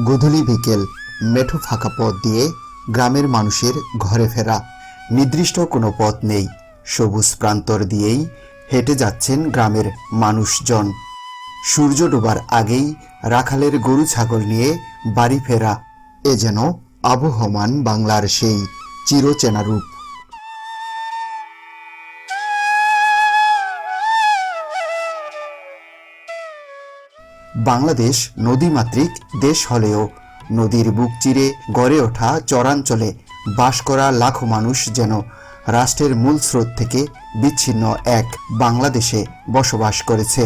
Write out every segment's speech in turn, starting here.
গোধূলি বিকেল, মেঠো ফাঁকা পথ দিয়ে গ্রামের মানুষের ঘরে ফেরা। নির্দিষ্ট কোনো পথ নেই। সবুজ প্রান্তর দিয়েই হেঁটে যাচ্ছেন গ্রামের মানুষজন। সূর্য ডোবার আগেই রাখালের গরু ছাগল নিয়ে বাড়ি ফেরা। এ যেন আবহমান বাংলার সেই চিরচেনা রূপ। বাংলাদেশ নদীমাতৃক দেশ হলেও নদীর বুক চিরে গড়ে ওঠা চরাঞ্চলে বাস করা লাখো মানুষ যেন রাষ্ট্রের মূল স্রোত থেকে বিচ্ছিন্ন এক বাংলাদেশে বসবাস করেছে।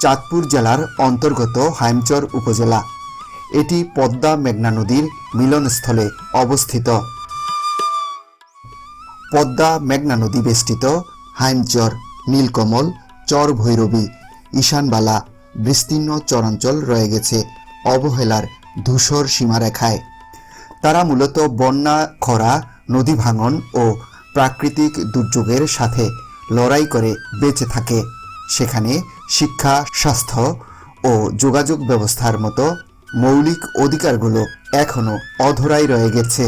চাঁদপুর জেলার অন্তর্গত হাইমচর উপজেলা। এটি পদ্মা মেঘনা নদীর মিলনস্থলে অবস্থিত। পদ্মা মেঘনা নদী বেষ্টিত হাইমচর, নীলকমল, চর ভৈরবী, ঈশানবালা, বিস্তীর্ণ চরাঞ্চল রয়ে গেছে অবহেলার ধূসর সীমারেখায়। তারা মূলত বন্যা, খরা, নদী ভাঙন ও প্রাকৃতিক দুর্যোগের সাথে লড়াই করে বেঁচে থাকে। সেখানে শিক্ষা, স্বাস্থ্য ও যোগাযোগ ব্যবস্থার মতো মৌলিক অধিকারগুলো এখনও অধরাই রয়ে গেছে।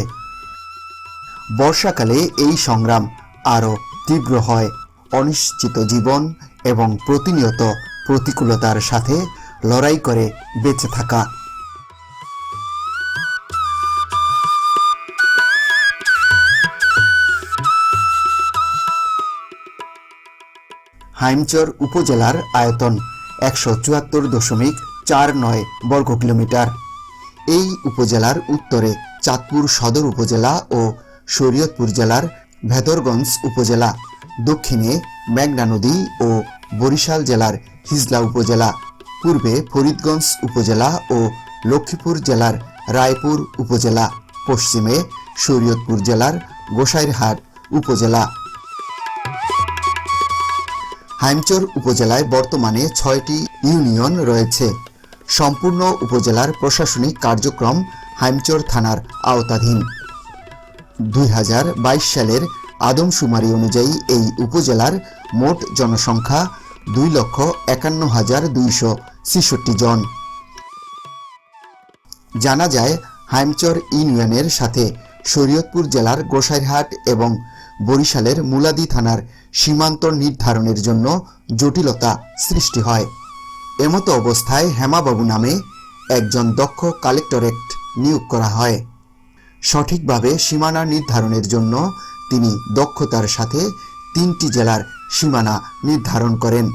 বর্ষাকালে এই সংগ্রাম আরও তীব্র হয়। অনিশ্চিত জীবন এবং প্রতিনিয়ত প্রতিকূলতার সাথে লড়াই করে বেঁচে থাকা। হাইমচর উপজেলার আয়তন একশো চুয়াত্তর দশমিক চার নয় বর্গ কিলোমিটার। এই উপজেলার উত্তরে চাঁদপুর সদর উপজেলা ও শরীয়তপুর জেলার ভেদরগঞ্জ উপজেলা, দক্ষিণে মেঘনা নদী ও বরিশাল জেলার হিজলা উপজেলা, পূর্বে ফরিদগঞ্জ উপজেলা ও লক্ষ্মীপুর জেলার রায়পুর উপজেলা, পশ্চিমে শরীয়তপুর জেলার গোসাইরহাট উপজেলা। হাইমচর উপজেলায় বর্তমানে ছয়টি ইউনিয়ন রয়েছে। সম্পূর্ণ উপজেলার প্রশাসনিক কার্যক্রম হাইমচর থানার আওতাধীন। দুই হাজার বাইশ সালের আদমশুমারি অনুযায়ী এই উপজেলার মোট জনসংখ্যা দুই লক্ষ একান্ন হাজার দুইশো ছেষট্টি জন। জানা যায়, হাইমচর ইউনিয়নের সাথে শরীয়তপুর জেলার গোসাইরহাট এবং বরিশালের মুলাদি থানার সীমান্ত নির্ধারণের জন্য জটিলতা সৃষ্টি হয়। এমতো অবস্থায় হেমাবাবু নামে একজন দক্ষ কালেক্টরেট নিয়োগ করা হয়। সঠিকভাবে সীমানা নির্ধারণের জন্য তিনি দক্ষতার সাথে তিনটি জেলার সীমানা নির্ধারণ করেন।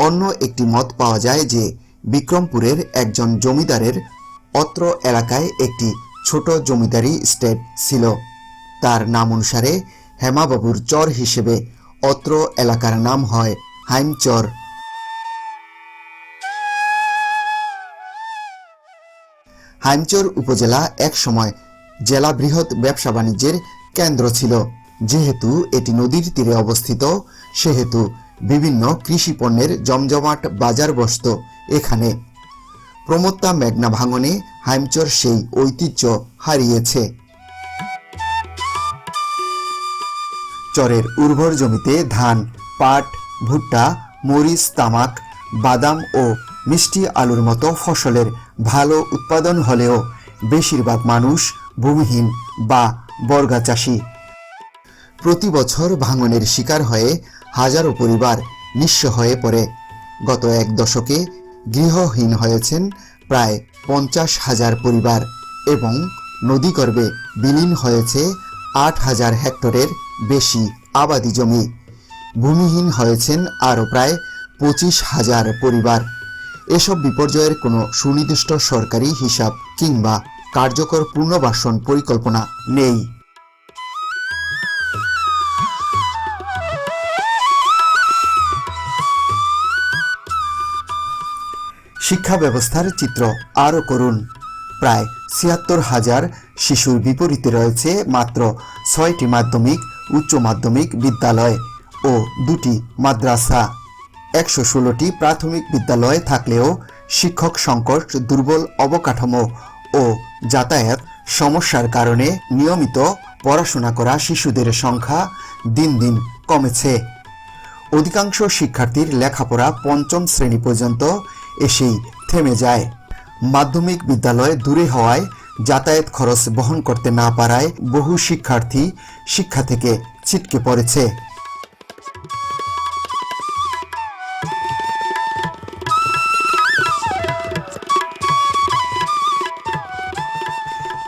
অন্য একটি মত পাওয়া যায় যে বিক্রমপুরের একজন জমিদারের অত্র এলাকায় একটি ছোট জমিদারি স্টেট ছিল। তার নাম অনুসারে হেমাবাবুর চর হিসেবে অত্র এলাকার নাম হয় হাইমচর। হাইমচর উপজেলা এক সময় জেলা বৃহৎ ব্যবসা বাণিজ্যের কেন্দ্র ছিল। যেহেতু এটি নদীর তীরে অবস্থিত, সেহেতু বিভিন্ন কৃষি পণ্যের জমজমাট বাজার বসত এখানে। প্রমত্তা মেঘনা ভাঙনে হাইমচর সেই ঐতিহ্য হারিয়েছে। চরের উর্বর জমিতে ধান, পাট, ভুট্টা, মরিচ, তামাক, বাদাম ও মিষ্টি আলুর মতো ফসলের ভালো উৎপাদন হলেও বেশিরভাগ মানুষ ভূমিহীন বা বর্গা চাষি প্রতি বছর ভাঙনের শিকার হয়ে হাজারো পরিবার নিঃস্ব হয়ে পড়ে। গত এক দশকে গৃহহীন হয়েছেন প্রায় পঞ্চাশ হাজার পরিবার এবং নদীগর্ভে বিলীন হয়েছে আট হাজার হেক্টরের বেশি আবাদি জমি। ভূমিহীন হয়েছেন আরও প্রায় পঁচিশ হাজার পরিবার। এসব বিপর্যয়ের কোনো সুনির্দিষ্ট সরকারি হিসাব কিংবা কার্যকর পুনর্বাসন পরিকল্পনা নেই। শিক্ষা ব্যবস্থার চিত্র আরও করুন। প্রায় ছিয়াত্তর হাজার শিশুর বিপরীতে রয়েছে মাত্র ছয়টি মাধ্যমিক, উচ্চ মাধ্যমিক বিদ্যালয় ও দুটি মাদ্রাসা। একশো ষোলোটি প্রাথমিক বিদ্যালয় থাকলেও শিক্ষক সংকট, দুর্বল অবকাঠামো ও যাতায়াত সমস্যার কারণে নিয়মিত পড়াশোনা করা শিশুদের সংখ্যা দিন দিন কমেছে। অধিকাংশ শিক্ষার্থীর লেখাপড়া পঞ্চম শ্রেণি পর্যন্ত এসেই থেমে যায়। মাধ্যমিক বিদ্যালয় দূরে হওয়ায় যাতায়াত খরচ বহন করতে না পারায় বহু শিক্ষার্থী শিক্ষা থেকে ছিটকে পড়েছে।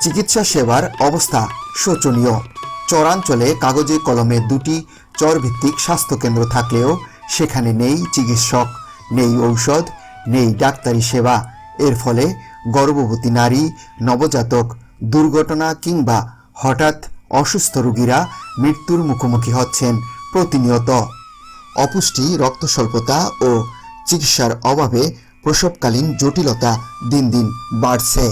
চিকিৎসা সেবার অবস্থা শোচনীয়। চরাঞ্চলে কাগজে কলমে দুটি চরভিত্তিক স্বাস্থ্যকেন্দ্র থাকলেও সেখানে নেই চিকিৎসক, নেই ঔষধ, নেই ডাক্তারি সেবা। এর ফলে গর্ভবতী নারী, নবজাতক, দুর্ঘটনা কিংবা হঠাৎ অসুস্থ রোগীরা মৃত্যুর মুখোমুখি হচ্ছেন প্রতিনিয়ত। অপুষ্টি রক্ত স্বল্পতা ও চিকিৎসার অভাবে প্রসবকালীন জটিলতা দিন দিন বাড়ছে।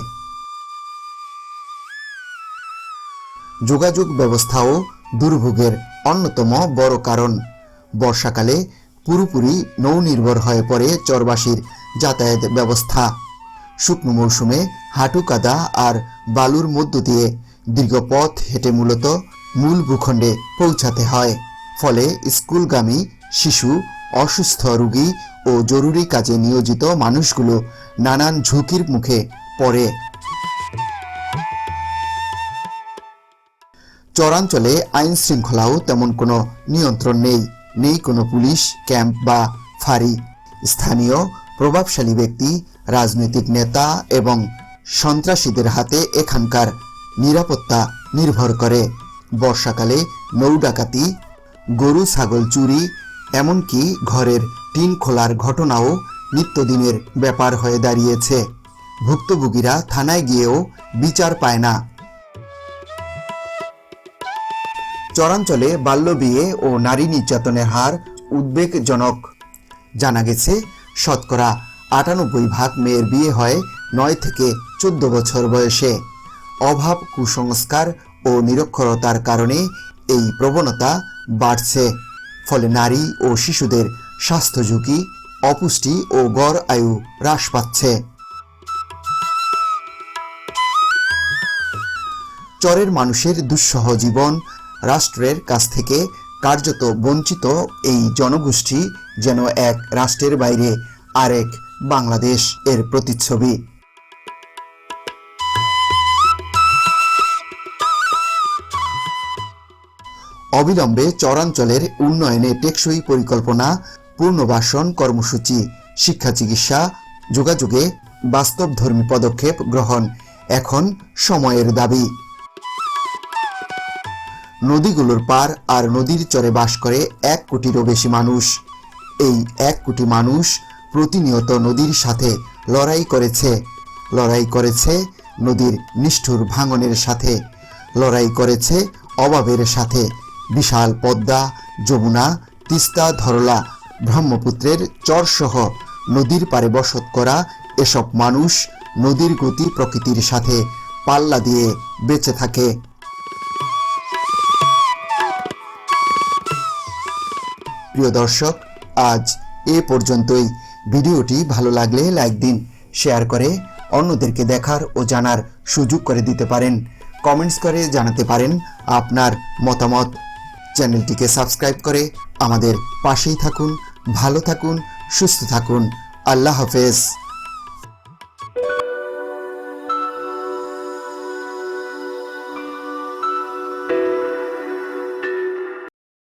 যোগাযোগ ব্যবস্থাও দুর্ভোগের অন্যতম বড় কারণ। বর্ষাকালে পুরোপুরি নৌনির্ভর হয়ে পড়ে চরবাসীর যাতায়াত ব্যবস্থা। শুকনো মৌসুমে হাঁটু কাদা আর বালুর মধ্য দিয়ে দীর্ঘ পথ হেঁটে মূলত মূল ভূখণ্ডে পৌঁছাতে হয়। ফলে স্কুলগামী, শিশু, অসুস্থ রোগী ও জরুরি কাজে নিয়োজিত মানুষগুলো নানান ঝুঁকির মুখে পড়ে। চরাঞ্চলে আইন শৃঙ্খলাও তেমন কোনো নিয়ন্ত্রণ নেই। নেই কোনো পুলিশ, ক্যাম্প বা ফাঁড়ি। স্থানীয় প্রভাবশালী ব্যক্তি, রাজনৈতিক নেতা এবং সন্ত্রাসীদের হাতে এখানকার নিরাপত্তা নির্ভর করে। বর্ষাকালে নৌ ডাকাতি, গরু ছাগল চুরি, এমনকি ঘরের টিন খোলার ঘটনাও নিত্যদিনের ব্যাপার হয়ে দাঁড়িয়েছে। ভুক্তভোগীরা থানায় গিয়েও বিচার পায় না। চরাঞ্চলে বাল্যবিয়ে ও নারী নির্যাতনের হার উদ্বেগজনক। জানা গেছে, শতকরা আটানব্বই ভাগ মেয়ের বিয়ে হয় নয় থেকে চোদ্দ বছর বয়সে। অভাব, কুসংস্কার ও নিরক্ষরতার কারণে এই প্রবণতা বাড়ছে। ফলে নারী ও শিশুদের স্বাস্থ্য ঝুঁকি, অপুষ্টি ও গড় আয়ু হ্রাস পাচ্ছে। চরের মানুষের দুঃসহ জীবন রাষ্ট্রের কাছ থেকে কার্যত বঞ্চিত এই জনগোষ্ঠী যেন এক রাষ্ট্রের বাইরে আরেক বাংলাদেশ এর প্রতিচ্ছবি। অবিলম্বে চরাঞ্চলের উন্নয়নে টেকসই পরিকল্পনা, পুনর্বাসন কর্মসূচি, শিক্ষা চিকিৎসা, যোগাযোগে বাস্তবধর্মী পদক্ষেপ গ্রহণ এখন সময়ের দাবি। নদীগুলোর পার আর নদীর চরে বাস করে এক কোটিরও বেশি মানুষ। এই এক কোটি মানুষ প্রতিনিয়ত নদীর সাথে লড়াই করেছে। লড়াই করেছে নদীর নিষ্ঠুর ভাঙনের সাথে। লড়াই করেছে অভাবের সাথে। বিশাল পদ্মা, যমুনা, তিস্তা, ধরলা, ব্রহ্মপুত্রের চরসহ নদীর পারে বসত করা এসব মানুষ নদীর গতি প্রকৃতির সাথে পাল্লা দিয়ে বেঁচে থাকে। প্রিয় দর্শক, আজ এ পর্যন্তই। ভিডিওটি ভালো লাগলে লাইক দিন, শেয়ার করে অন্যদেরকে দেখার ও জানার সুযোগ করে দিতে পারেন। কমেন্টস করে জানাতে পারেন আপনার মতামত। চ্যানেলটিকে সাবস্ক্রাইব করে আমাদের পাশেই থাকুন, ভালো থাকুন, সুস্থ থাকুন। আল্লাহ হাফেজ।